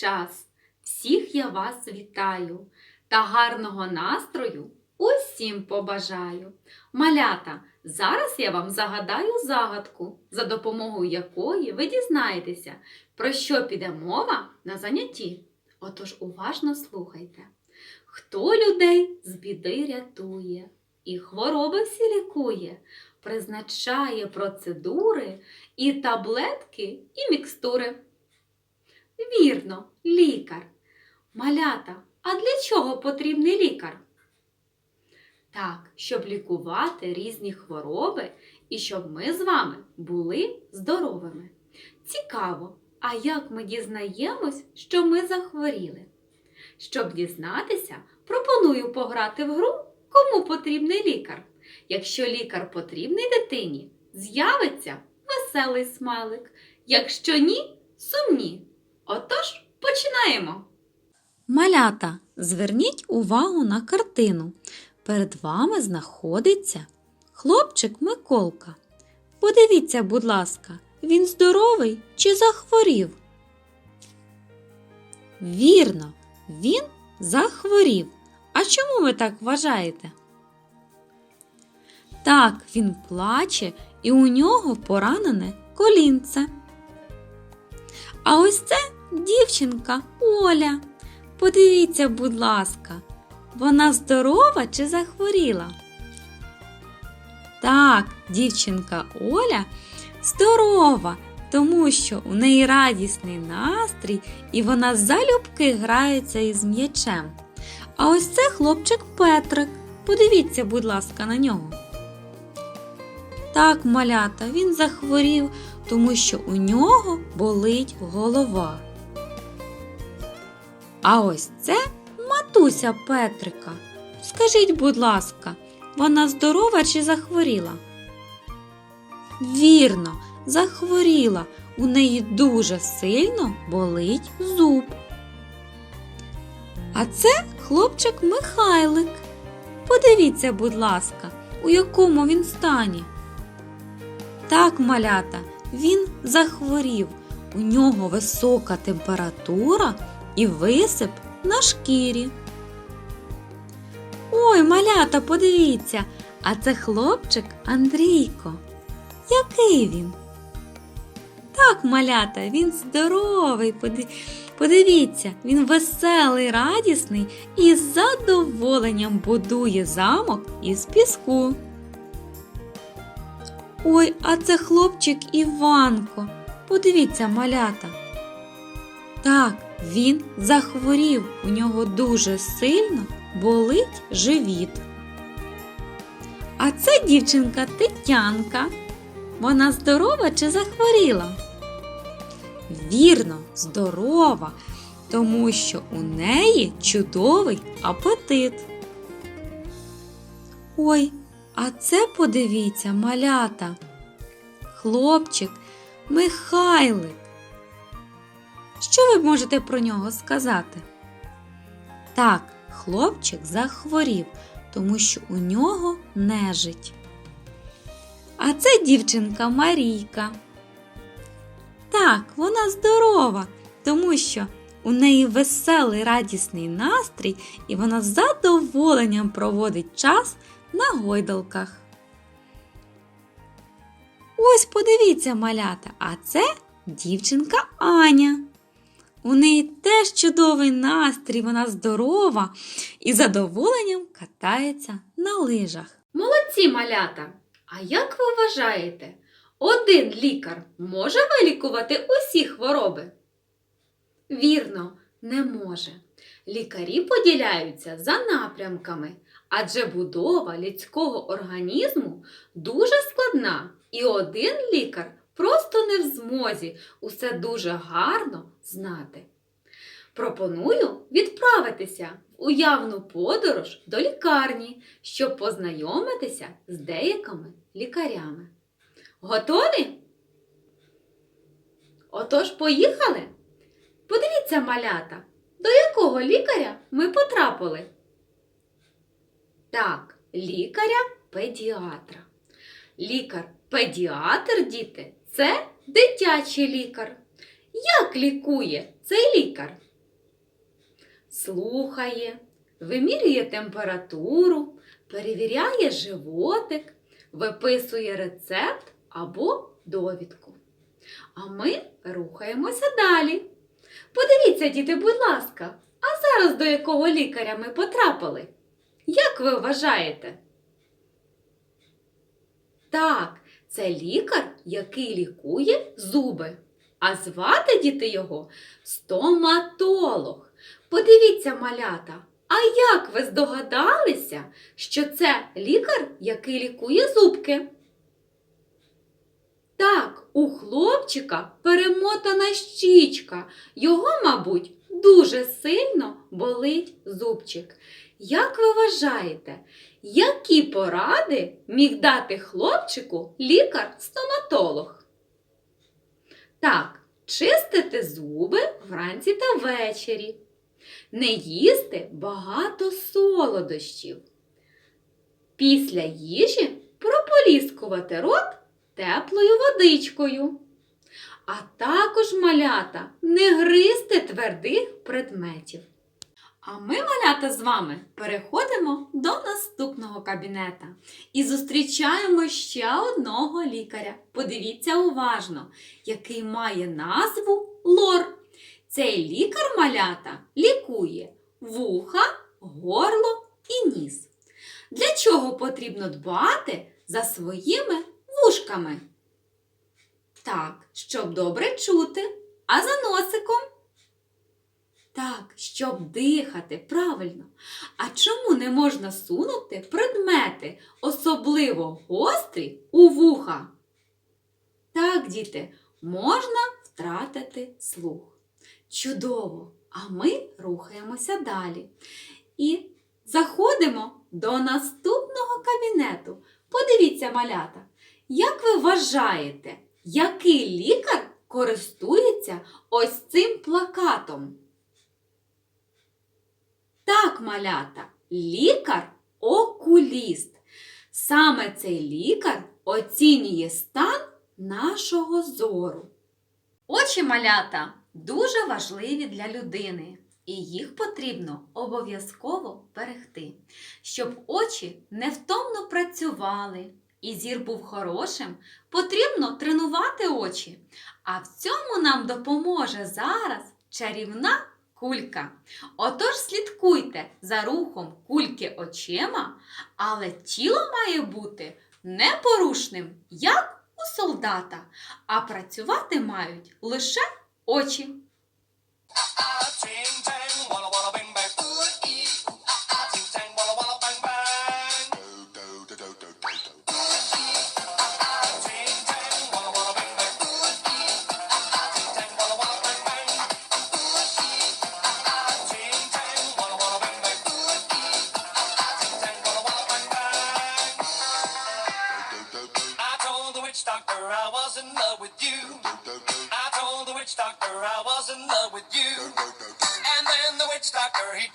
час. Всіх я вас вітаю та гарного настрою усім побажаю. Малята, зараз я вам загадаю загадку, за допомогою якої ви дізнаєтеся, про що піде мова на занятті. Отож уважно слухайте. Хто людей з біди рятує і хвороби всі лікує, призначає процедури і таблетки, і мікстури. Вірно, лікар. Малята, а для чого потрібний лікар? Так, щоб лікувати різні хвороби і щоб ми з вами були здоровими. Цікаво, а як ми дізнаємось, що ми захворіли? Щоб дізнатися, пропоную пограти в гру Кому потрібний лікар. Якщо лікар потрібний дитині, з'явиться веселий смайлик. Якщо ні, сумні. Отож, починаємо. Малята, зверніть увагу на картину. Перед вами знаходиться хлопчик Миколка. Подивіться, будь ласка, він здоровий чи захворів? Вірно, він захворів. А чому ви так вважаєте? Так, він плаче і у нього поранене колінце. А ось це дівчинка Оля. Подивіться, будь ласка, вона здорова чи захворіла? Так, дівчинка Оля здорова, тому що у неї радісний настрій і вона залюбки грається із м'ячем. А ось це хлопчик Петрик. Подивіться, будь ласка, на нього. Так, малята, він захворів, тому що у нього болить голова. А ось це матуся Петрика. Скажіть, будь ласка, вона здорова чи захворіла? Вірно, захворіла. У неї дуже сильно болить зуб. А це хлопчик Михайлик. Подивіться, будь ласка, у якому він стані. Так, малята, він захворів. У нього висока температура і висип на шкірі. Ой, малята, подивіться, а це хлопчик Андрійко. Який він? Так, малята, він здоровий. Подивіться, він веселий, радісний і з задоволенням будує замок із піску. Ой, а це хлопчик Іванко. Подивіться, малята. Так, він захворів, у нього дуже сильно болить живіт. А це дівчинка Тетянка. Вона здорова чи захворіла? Вірно, здорова, тому що у неї чудовий апетит. Ой, а це подивіться, малята. Хлопчик Михайлик. Що ви можете про нього сказати? Так, хлопчик захворів, тому що у нього нежить. А це дівчинка Марійка. Так, вона здорова, тому що у неї веселий радісний настрій, і вона з задоволенням проводить час на гойдалках. Ось подивіться, малята, а це дівчинка Аня. У неї теж чудовий настрій, вона здорова і задоволенням катається на лижах. Молодці малята! А як ви вважаєте, один лікар може вилікувати усі хвороби? Вірно, не може. Лікарі поділяються за напрямками, адже будова людського організму дуже складна, і один лікар просто не в змозі усе дуже гарно знати. Пропоную відправитися в уявну подорож до лікарні, щоб познайомитися з деякими лікарями. Готові? Отож, поїхали? Подивіться, малята, до якого лікаря ми потрапили? Так, лікаря-педіатра. Лікар-педіатр, діти, це дитячий лікар. Як лікує цей лікар? слухає, вимірює температуру, перевіряє животик, виписує рецепт або довідку. А ми рухаємося далі. Подивіться, діти, будь ласка, а зараз до якого лікаря ми потрапили? Як ви вважаєте? Так, це лікар, який лікує зуби. А звати діти його стоматолог. Подивіться, малята, а як ви здогадалися, що це лікар, який лікує зубки? Так, у хлопчика перемотана щічка. Його, мабуть, дуже сильно болить зубчик. Як ви вважаєте, які поради міг дати хлопчику лікар-стоматолог? Так, чистити зуби вранці та ввечері. Не їсти багато солодощів. Після їжі прополіскувати рот теплою водичкою. А також малята не гризти твердих предметів. А ми, малята, з вами переходимо до наступного кабінета і зустрічаємо ще одного лікаря. Подивіться уважно, який має назву лор. Цей лікар малята лікує вуха, горло і ніс. Для чого потрібно дбати за своїми вушками? Так, щоб добре чути, а за носиком? Так, щоб дихати правильно. А чому не можна сунути предмети, особливо гострі, у вуха? Так, діти, можна втратити слух. Чудово! А ми рухаємося далі. І заходимо до наступного кабінету. Подивіться, малята, як ви вважаєте, який лікар користується ось цим плакатом? Так, малята, лікар-окуліст. Саме цей лікар оцінює стан нашого зору. Очі малята дуже важливі для людини, і їх потрібно обов'язково берегти, щоб очі невтомно працювали і зір був хорошим, потрібно тренувати очі. А в цьому нам допоможе зараз чарівна кулька. Отож слідкуйте за рухом кульки очима, але тіло має бути непорушним, як у солдата, а працювати мають лише очі.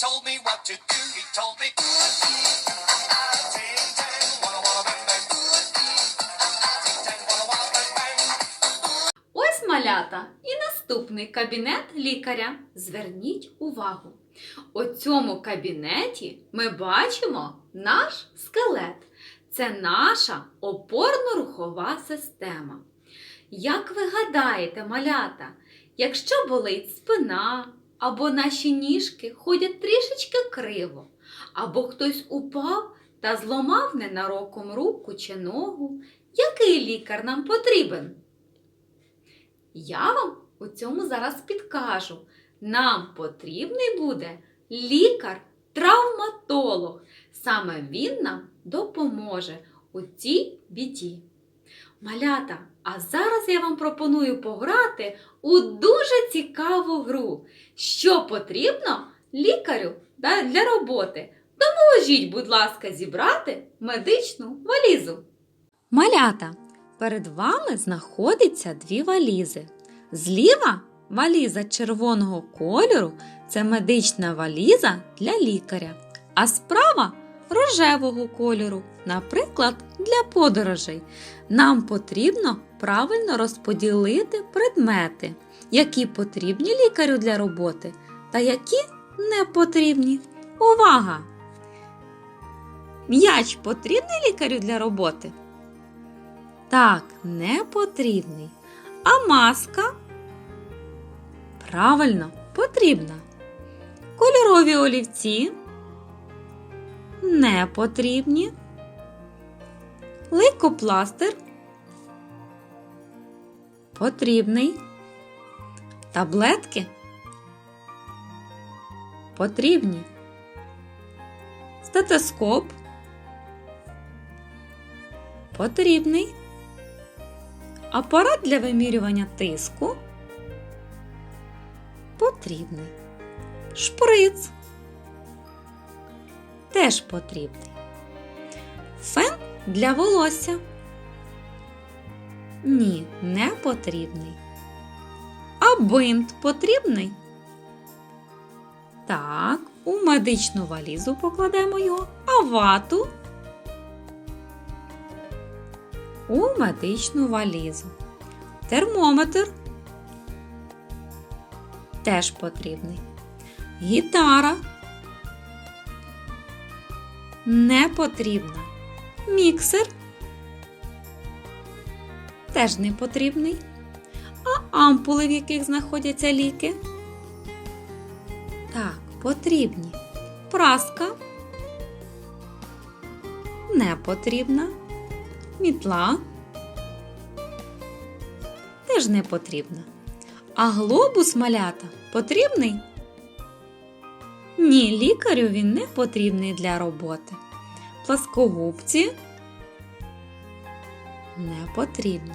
Told me what to do. He told me, ah, ah, ah, ah. Ось малята і наступний кабінет лікаря. Зверніть увагу. У цьому кабінеті ми бачимо наш скелет. Це наша опорно-рухова система. Як ви гадаєте, малята, якщо болить спина, або наші ніжки ходять трішечки криво, або хтось упав та зломав ненароком руку чи ногу, який лікар нам потрібен? Я вам у цьому зараз підкажу. Нам потрібний буде лікар-травматолог. Саме він нам допоможе у цій біді. Малята, а зараз я вам пропоную пограти у дуже цікаву гру. Що потрібно лікарю для роботи? Допоможіть, будь ласка, зібрати медичну валізу. Малята, перед вами знаходиться дві валізи. Зліва валіза червоного кольору це медична валіза для лікаря, а справа рожевого кольору, наприклад, для подорожей. Нам потрібно правильно розподілити предмети, які потрібні лікарю для роботи та які не потрібні. Увага! М'яч потрібний лікарю для роботи? Так, не потрібний. А маска? Правильно, потрібна. Кольорові олівці? Не потрібні. Лейкопластир? Потрібний. Таблетки? Потрібні. Стетоскоп? Потрібний. Апарат для вимірювання тиску? Потрібний. Шприц? Теж потрібний. Фен для волосся? Ні, не потрібний. А бинт потрібний? Так, у медичну валізу покладемо його, а вату у медичну валізу. Термометр теж потрібний. Гітара не потрібна. Міксер теж не потрібний. А ампули, в яких знаходяться ліки? Так, потрібні. Праска не потрібна. Мітла теж не потрібна. А глобус малята потрібний? Ні, лікарю він не потрібний для роботи. Пласкогубці не потрібні.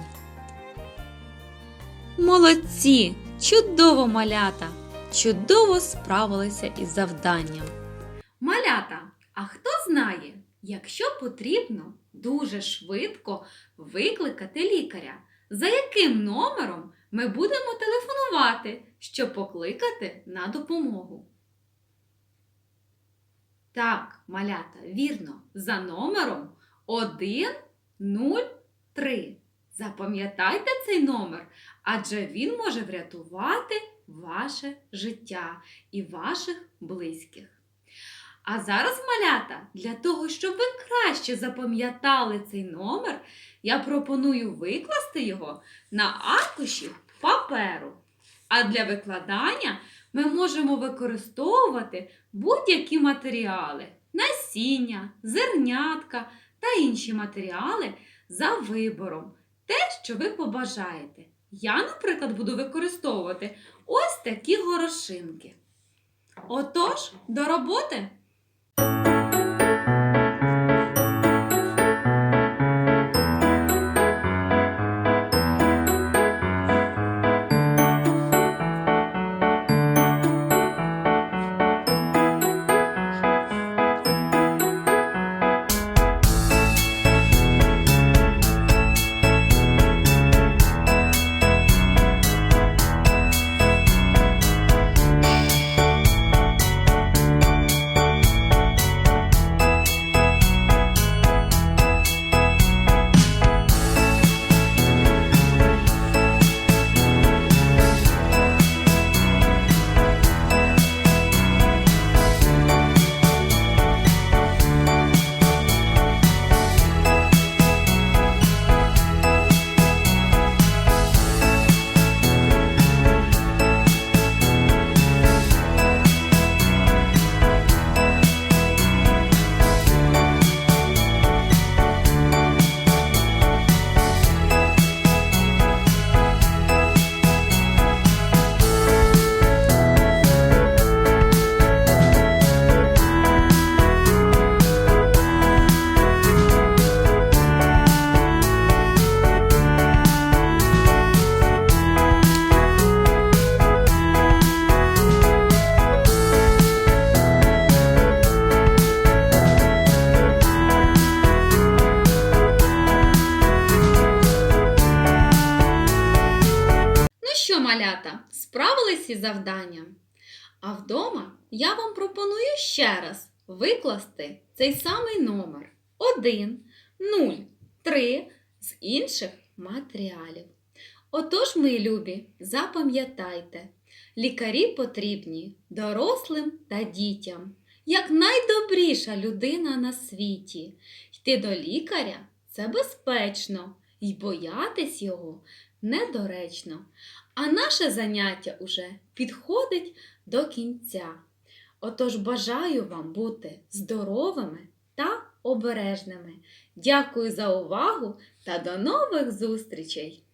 Молодці! Чудово малята! Чудово справилися із завданням. Малята, а хто знає, якщо потрібно дуже швидко викликати лікаря, за яким номером ми будемо телефонувати, щоб покликати на допомогу? Так, малята, вірно, за номером 103. Запам'ятайте цей номер, адже він може врятувати ваше життя і ваших близьких. А зараз, малята, для того, щоб ви краще запам'ятали цей номер, я пропоную викласти його на аркуші паперу. А для викладання ми можемо використовувати будь-які матеріали: насіння, зернятка та інші матеріали за вибором. Те, що ви побажаєте. Я, наприклад, буду використовувати ось такі горошинки. Отож, до роботи! Справились із завданням? А вдома я вам пропоную ще раз викласти цей самий номер 1, 0, 3 з інших матеріалів. Отож, мої любі, запам'ятайте, Лікарі потрібні дорослим та дітям, як найдобріша людина на світі. Йти до лікаря це безпечно, і боятись його недоречно. А наше заняття уже підходить до кінця. Отож бажаю вам бути здоровими та обережними. Дякую за увагу та до нових зустрічей!